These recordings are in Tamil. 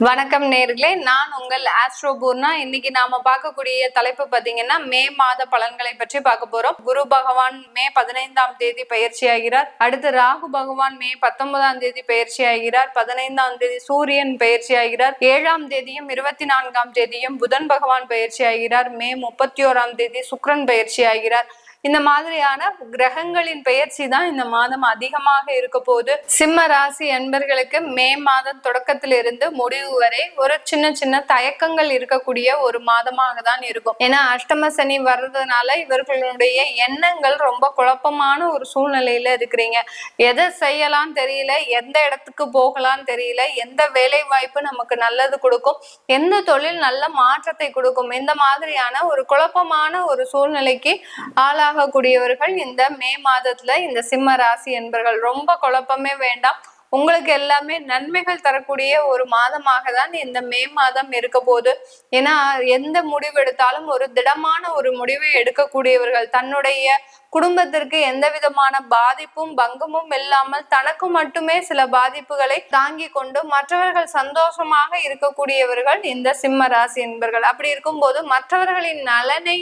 வணக்கம் நேர்களே. நான் உங்கள் ஆஸ்ட்ரோபூர்னா இன்னைக்கு நாம பார்க்கக்கூடிய தலைப்பு பாத்தீங்கன்னா மே மாத பலன்களை பற்றி பார்க்க போறோம். குரு பகவான் மே பதினைந்தாம் தேதி பயிற்சி ஆகிறார். அடுத்து ராகு பகவான் மே பத்தொன்பதாம் தேதி பயிற்சி ஆகிறார். பதினைந்தாம் தேதி சூரியன் பயிற்சி ஆகிறார். ஏழாம் தேதியும் இருபத்தி நான்காம் தேதியும் புதன் பகவான் பயிற்சி ஆகிறார். மே முப்பத்தி ஓராம் தேதி சுக்ரன் பயிற்சி ஆகிறார். இந்த மாதிரியான கிரகங்களின் பெயர்ச்சி தான் இந்த மாதம் அதிகமாக இருக்க போது சிம்ம ராசி என்பர்களுக்கு மே மாதம் தொடக்கத்திலிருந்து முடிவு வரை ஒரு சின்ன சின்ன தயக்கங்கள் இருக்கக்கூடிய ஒரு மாதமாக தான் இருக்கும். ஏன்னா அஷ்டம சனி வர்றதுனால இவர்களுடைய எண்ணங்கள் ரொம்ப குழப்பமான ஒரு சூழ்நிலையில இருக்கிறீங்க. எதை செய்யலாம் தெரியல எந்த இடத்துக்கு போகலாம் தெரியல எந்த வேலை வாய்ப்பு நமக்கு நல்லது கொடுக்கும் எந்த தொழில் நல்ல மாற்றத்தை கொடுக்கும் இந்த மாதிரியான ஒரு குழப்பமான ஒரு சூழ்நிலைக்கு ஆளாக ஆகக்கூடியவர்கள் இந்த மே மாதத்துல இந்த சிம்ம ராசி என்பர்கள். ரொம்ப குழப்பமே வேண்டாம். உங்களுக்கு எல்லாமே நன்மைகள் தரக்கூடிய ஒரு மாதமாக தான் இந்த மே மாதம் இருக்க போது ஏன்னா எந்த முடிவு எடுத்தாலும் ஒரு திடமான ஒரு முடிவை எடுக்கக்கூடியவர்கள். தன்னுடைய குடும்பத்திற்கு எந்த விதமான பாதிப்பும் பங்கமும் இல்லாமல் தனக்கு மட்டுமே சில பாதிப்புகளை தாங்கி கொண்டு மற்றவர்கள் சந்தோஷமாக இருக்கக்கூடியவர்கள் இந்த சிம்ம ராசி என்பர்கள். அப்படி இருக்கும்போது மற்றவர்களின் நலனை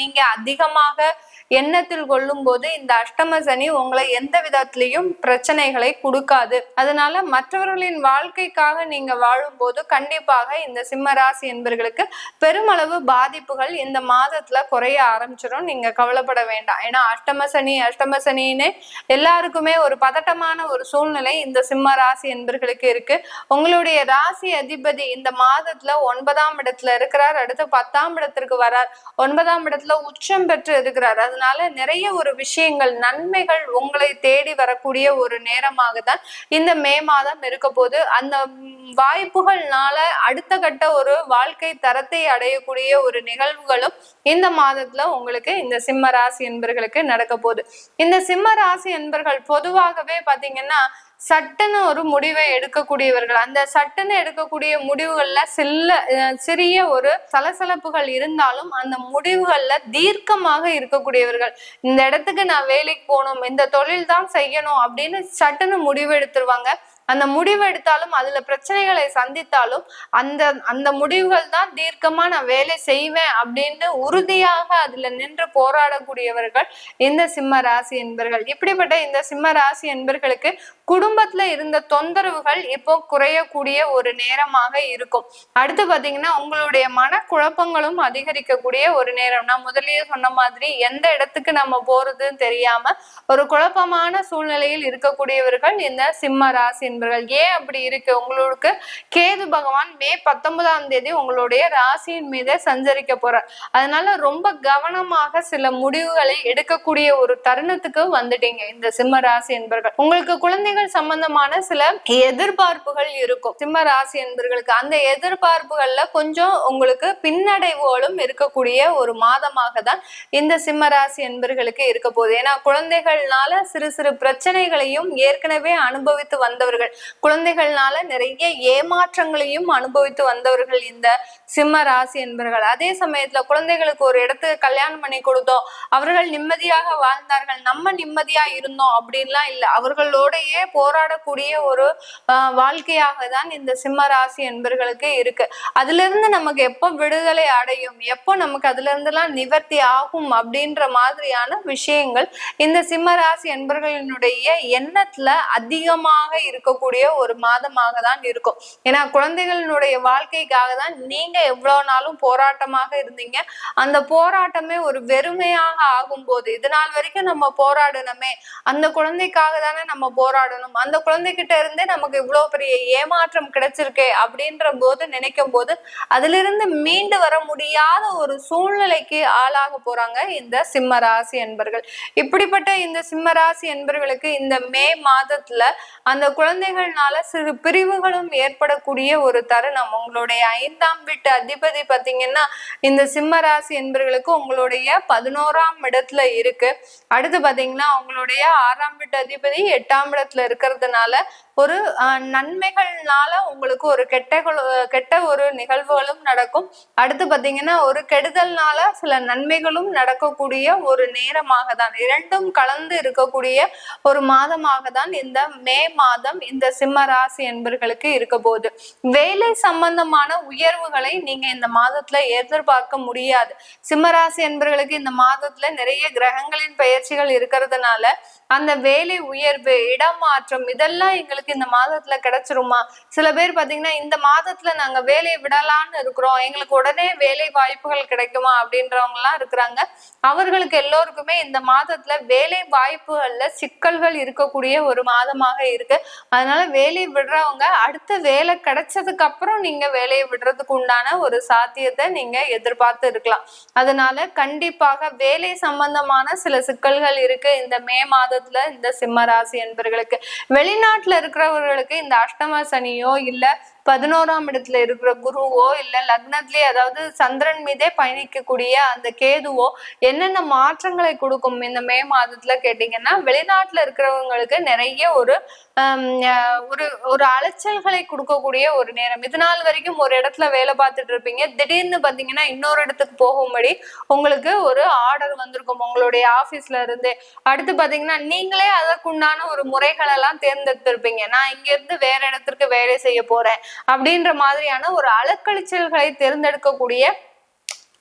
நீங்க அதிகமாக எண்ணத்தில் கொள்ளும் போது இந்த அஷ்டம சனி உங்களை எந்த விதத்திலையும் பிரச்சனைகளை கொடுக்காது. அதனால மற்றவர்களின் வாழ்க்கைக்காக நீங்க வாழும் போது கண்டிப்பாக இந்த சிம்மராசி என்பர்களுக்கு பெருமளவு பாதிப்புகள் இந்த மாதத்துல குறைய ஆரம்பிச்சிடும் நீங்க கவலைப்பட வேண்டாம். ஏன்னா அஷ்டம சனி அஷ்டம சனின்னு எல்லாருக்குமே ஒரு பதட்டமான ஒரு சூழ்நிலை இந்த சிம்ம ராசி என்பர்களுக்கு இருக்கு. உங்களுடைய ராசி அதிபதி இந்த மாதத்துல ஒன்பதாம் இடத்துல இருக்கிறார். அடுத்து பத்தாம் இடத்திற்கு வரார். ஒன்பதாம் இடத்துல உச்சம் பெற்று இருக்கிறார். அதனால நிறைய ஒரு விஷயங்கள் நன்மைகள் உங்களை தேடி வரக்கூடிய ஒரு நேரமாக தான் இந்த மே மாதம் இருக்க போது அந்த வாய்ப்புகள்னால அடுத்த கட்ட ஒரு வாழ்க்கை தரத்தை அடையக்கூடிய ஒரு நிகழ்வுகளும் இந்த மாதத்துல உங்களுக்கு இந்த சிம்ம ராசி என்பர்களுக்கு நடக்க போகுது. இந்த சிம்ம ராசி என்பர்கள் பொதுவாகவே பாத்தீங்கன்னா சட்டுன்னு ஒரு முடிவை எடுக்கக்கூடியவர்கள். அந்த சட்டுன்னு எடுக்கக்கூடிய முடிவுகள்ல சில்ல சிறிய ஒரு சலசலப்புகள் இருந்தாலும் அந்த முடிவுகள்ல தீர்க்கமாக இருக்கக்கூடியவர்கள். இந்த இடத்துக்கு நான் வேலைக்கு போகணும் இந்த தொழில் தான் செய்யணும் அப்படின்னு சட்டுன்னு முடிவு எடுத்துருவாங்க. அந்த முடிவு எடுத்தாலும் அதுல பிரச்சனைகளை சந்தித்தாலும் அந்த அந்த முடிவுகள் தான் தீர்க்கமா நான் வேலை செய்வேன் அப்படின்னு உறுதியாக அதுல நின்று போராடக்கூடியவர்கள் இந்த சிம்ம ராசி என்பர்கள். இப்படிப்பட்ட இந்த சிம்ம ராசி என்பர்களுக்கு குடும்பத்துல இருந்த தொந்தரவுகள் இப்போ குறையக்கூடிய ஒரு நேரமாக இருக்கும். அடுத்து பாத்தீங்கன்னா உங்களுடைய மன குழப்பங்களும் அதிகரிக்கக்கூடிய ஒரு நேரம். நான் முதலியே சொன்ன மாதிரி எந்த இடத்துக்கு நம்ம போறதுன்னு தெரியாம ஒரு குழப்பமான சூழ்நிலையில் இருக்கக்கூடியவர்கள் இந்த சிம்ம ராசி என்பர்கள். ஏன் அப்படி இருக்கு? உங்களுக்கு கேது பகவான் மே பத்தொன்பதாம் தேதி உங்களுடைய ராசியின் மீது சஞ்சரிக்க போறார். அதனால ரொம்ப கவனமாக சில முடிவுகளை எடுக்கக்கூடிய ஒரு தருணத்துக்கு வந்துட்டீங்க இந்த சிம்ம ராசி என்பர்கள். உங்களுக்கு குழந்தைகள் சம்பந்தமான சில எதிர்பார்ப்புகள் இருக்கும். சிம்ம ராசி என்பர்களுக்கு அந்த எதிர்பார்ப்புகள்ல கொஞ்சம் உங்களுக்கு பின்னடைவுகளும் இருக்கக்கூடிய ஒரு மாதமாக தான் இந்த சிம்ம ராசி என்பர்களுக்கு இருக்க போகுது. ஏன்னா குழந்தைகள்னால சிறு சிறு பிரச்சனைகளையும் ஏற்கனவே அனுபவித்து வந்தவர்கள் குழந்தைகள்னால நிறைய ஏமாற்றங்களையும் அனுபவித்து வந்தவர்கள் இந்த சிம்ம ராசி என்பவர்கள் அதே சமயத்துல குழந்தைகளுக்கு ஒரு இடத்துக்கு கல்யாணம் பண்ணி கொடுத்தோம். அவர்கள் நிம்மதியாக வாழ்ந்தார்கள். நம்ம நிம்மதியா இருந்தோம் அப்படின்லாம் இல்லை. அவர்களோடையே போராடக்கூடிய ஒரு வாழ்க்கையாக தான் இந்த சிம்ம ராசி என்பர்களுக்கு இருக்கு. அதுல இருந்து நமக்கு எப்போ விடுதலை அடையும்? எப்போ நமக்கு அதுல இருந்துலாம் நிவர்த்தி ஆகும் அப்படின்ற மாதிரியான விஷயங்கள் இந்த சிம்ம ராசி என்பர்களினுடைய எண்ணத்துல அதிகமாக போகக்கூடிய ஒரு மாதமாக தான் இருக்கும். ஏன்னா குழந்தைகளினுடைய வாழ்க்கைக்காக தான் நீங்க எவ்வளவு நாளும் போராட்டமாக இருந்தீங்க. அந்த போராட்டமே ஒரு வெறுமையாக ஆகும் போது இது நாள் வரைக்கும் நம்ம போராடணுமே. அந்த குழந்தைக்காக தானே நம்ம போராடணும். அந்த குழந்தைகிட்ட இருந்தே நமக்கு இவ்வளவு பெரிய ஏமாற்றம் கிடைச்சிருக்கே அப்படின்ற போது நினைக்கும் போது அதிலிருந்து மீண்டு வர முடியாத ஒரு சூழ்நிலைக்கு ஆளாக போறாங்க இந்த சிம்ம ராசி என்பர்கள். இப்படிப்பட்ட இந்த சிம்ம ராசி என்பர்களுக்கு இந்த மே மாதத்துல அந்த குழந்தை குழந்தைகள்னால சிறு பிரிவுகளும் ஏற்படக்கூடிய ஒரு தருணம். உங்களுடைய ஐந்தாம் வீட்டு அதிபதி பாத்தீங்கன்னா இந்த சிம்ம ராசி என்பர்களுக்கு உங்களுடைய பதினோராம் இடத்துல இருக்கு. அடுத்து பாத்தீங்கன்னா உங்களுடைய ஆறாம் வீட்டு அதிபதி எட்டாம் இடத்துல இருக்கிறதுனால ஒரு நன்மைகள்னால உங்களுக்கு ஒரு கெட்ட கெட்ட ஒரு நிகழ்வுகளும் நடக்கும். அடுத்து பாத்தீங்கன்னா ஒரு கெடுதல்னால சில நன்மைகளும் நடக்கக்கூடிய ஒரு நேரமாக தான் இரண்டும் கலந்து இருக்கக்கூடிய ஒரு மாதமாக தான் இந்த மே மாதம் இந்த சிம்ம ராசி என்பர்களுக்கு இருக்க போகுது. வேலை சம்பந்தமான உயர்வுகளை நீங்க இந்த மாதத்துல எதிர்பார்க்க முடியாது. சிம்மராசி என்பர்களுக்கு இந்த மாதத்துல நிறைய கிரகங்களின் பயிற்சிகள் இருக்கிறதுனால அந்த வேலை உயர்வு இடமாற்றம் இதெல்லாம் எங்களுக்கு இந்த மாதத்துல கிடைச்சிருமா? சில பேர் பாத்தீங்கன்னா இந்த மாதத்துல நாங்க வேலையை விடலான்னு இருக்கிறோம். எங்களுக்கு உடனே வேலை வாய்ப்புகள் கிடைக்குமா? அப்படின்றவங்க எல்லாம் இருக்கிறாங்க. அவர்களுக்கு எல்லோருக்குமே இந்த மாதத்துல வேலை வாய்ப்புகள்ல சிக்கல்கள் இருக்கக்கூடிய ஒரு மாதமாக இருக்கு. அதனால வேலையை விடுறவங்க அடுத்த வேலை கிடைச்சதுக்கு அப்புறம் நீங்க வேலையை விடுறதுக்கு உண்டான ஒரு சாத்தியத்தை நீங்க எதிர்பார்த்து இருக்கலாம். அதனால கண்டிப்பாக வேலை சம்பந்தமான சில சிக்கல்கள் இருக்கு. இந்த மே மாதத்துல இந்த சிம்ம ராசி என்பர்களுக்கு. வெளிநாட்டுல இருக்கிறவர்களுக்கு இந்த அஷ்டம சனியோ இல்ல பதினோராம் இடத்துல இருக்கிற குருவோ இல்ல லக்னத்திலே அதாவது சந்திரன் மீதே பயணிக்கக்கூடிய அந்த கேதுவோ என்னென்ன மாற்றங்களை கொடுக்கும் இந்த மே மாதத்துல கேட்டீங்கன்னா வெளிநாட்டுல இருக்கிறவங்களுக்கு நிறைய ஒரு ஒரு ஒரு அலைச்சல்களை கொடுக்கக்கூடிய ஒரு நேரம். இது நாள் வரைக்கும் ஒரு இடத்துல வேலை பார்த்துட்டு இருப்பீங்க. திடீர்னு பாத்தீங்கன்னா இன்னொரு இடத்துக்கு போகும்படி உங்களுக்கு ஒரு ஆர்டர் வந்திருக்கும். உங்களுடைய ஆபீஸ்ல இருந்து. அடுத்து பாத்தீங்கன்னா நீங்களே அதற்குண்டான ஒரு முறைகள் எல்லாம் தேர்ந்தெடுத்திருப்பீங்க. நான் இங்க இருந்து வேற இடத்திற்கு வேலை செய்ய போறேன். அப்படின்ற மாதிரியான ஒரு அலக்கழிச்சல்களை தேர்ந்தெடுக்கக்கூடிய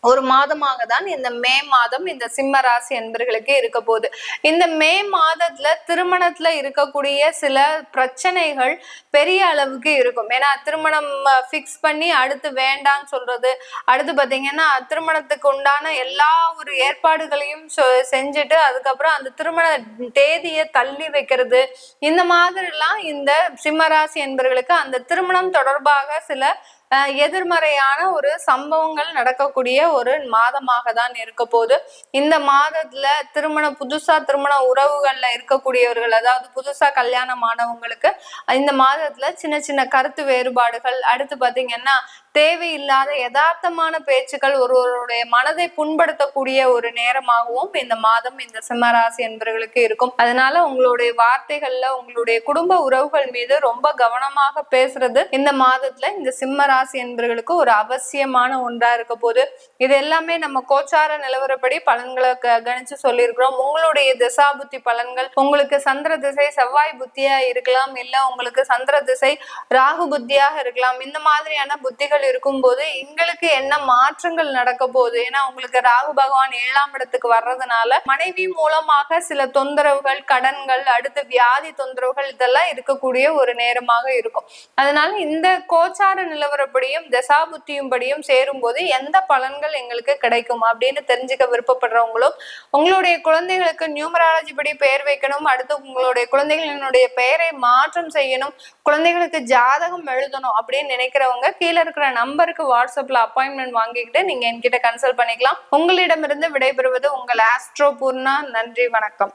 ஒரு மாதமாக தான் இந்த மே மாதம் இந்த சிம்ம ராசி என்பர்களுக்கு இருக்க போகுது. இந்த மே மாதத்துல திருமணத்துல இருக்கக்கூடிய சில பிரச்சனைகள் பெரிய அளவுக்கு இருக்கும். ஏன்னா திருமணம் ஃபிக்ஸ் பண்ணி அடுத்து வேண்டாம்னு சொல்றது. அடுத்து பாத்தீங்கன்னா திருமணத்துக்கு உண்டான எல்லா ஒரு ஏற்பாடுகளையும் செஞ்சுட்டு அதுக்கப்புறம் அந்த திருமண தேதியை தள்ளி வைக்கிறது. இந்த மாதிரிலாம் இந்த சிம்மராசி என்பவர்களுக்கு அந்த திருமணம் தொடர்பாக சில எதிர்மறையான ஒரு சம்பவங்கள் நடக்கக்கூடிய ஒரு மாதமாக தான் இருக்க போது இந்த மாதத்துல திருமண புதுசா திருமண உறவுகள்ல இருக்கக்கூடியவர்கள் அதாவது புதுசா கல்யாணம் ஆனவங்களுக்கு இந்த மாதத்துல சின்ன சின்ன கருத்து வேறுபாடுகள் அடுத்து பாத்தீங்கன்னா தேவையில்லாத யதார்த்தமான பேச்சுக்கள் ஒருவருடைய மனதை புண்படுத்தக்கூடிய ஒரு நேரமாகவும் இந்த மாதம் இந்த சிம்மராசி என்பவர்களுக்கு இருக்கும். அதனால உங்களுடைய வார்த்தைகள்ல உங்களுடைய குடும்ப உறவுகள் மீது ரொம்ப கவனமாக பேசுறது இந்த மாதத்துல இந்த சிம்மராசி ராசி என்பவர்களுக்கு ஒரு அவசியமான ஒன்றா இருக்க போது இது எல்லாமே நம்ம கோச்சார நிலவரப்படி பலன்களை கணிச்சு சொல்லியிருக்கிறோம். உங்களுடைய திசாபுத்தி பலன்கள் உங்களுக்கு சந்திர திசை செவ்வாய் புத்தியா இருக்கலாம் இல்ல உங்களுக்கு சந்திர திசை ராகு புத்தியாக இருக்கலாம். இந்த மாதிரியான புத்திகள் இருக்கும் போது எங்களுக்கு என்ன மாற்றங்கள் நடக்க போகுது? ஏன்னா உங்களுக்கு ராகு பகவான் ஏழாம் இடத்துக்கு வர்றதுனால மனைவி மூலமாக சில தொந்தரவுகள் கடன்கள் அடுத்து வியாதி தொந்தரவுகள் இதெல்லாம் இருக்கக்கூடிய ஒரு நேரமாக இருக்கும். அதனால இந்த கோச்சார நிலவரம் தசாபுத்தியும் படியும் சேரும்போது எந்த பலன்கள் எங்களுக்கு கிடைக்கும் அப்படின்னு தெரிஞ்சுக்க விருப்பப்படுறவங்களும் உங்களுடைய குழந்தைகளுக்கு நியூமராலஜி படி பெயர் வைக்கணும் அடுத்து உங்களுடைய குழந்தைகளினுடைய பெயரை மாற்றம் செய்யணும் குழந்தைகளுக்கு ஜாதகம் எழுதணும் அப்படின்னு நினைக்கிறவங்க கீழே இருக்கிற நம்பருக்கு வாட்ஸ்அப்ல அப்பாயின்மெண்ட் வாங்கிக்கிட்டு நீங்க என்கிட்ட கன்சல்ட் பண்ணிக்கலாம். உங்களிடமிருந்து விடைபெறுவது உங்கள் ஆஸ்ட்ரோ பூர்ணா. நன்றி வணக்கம்.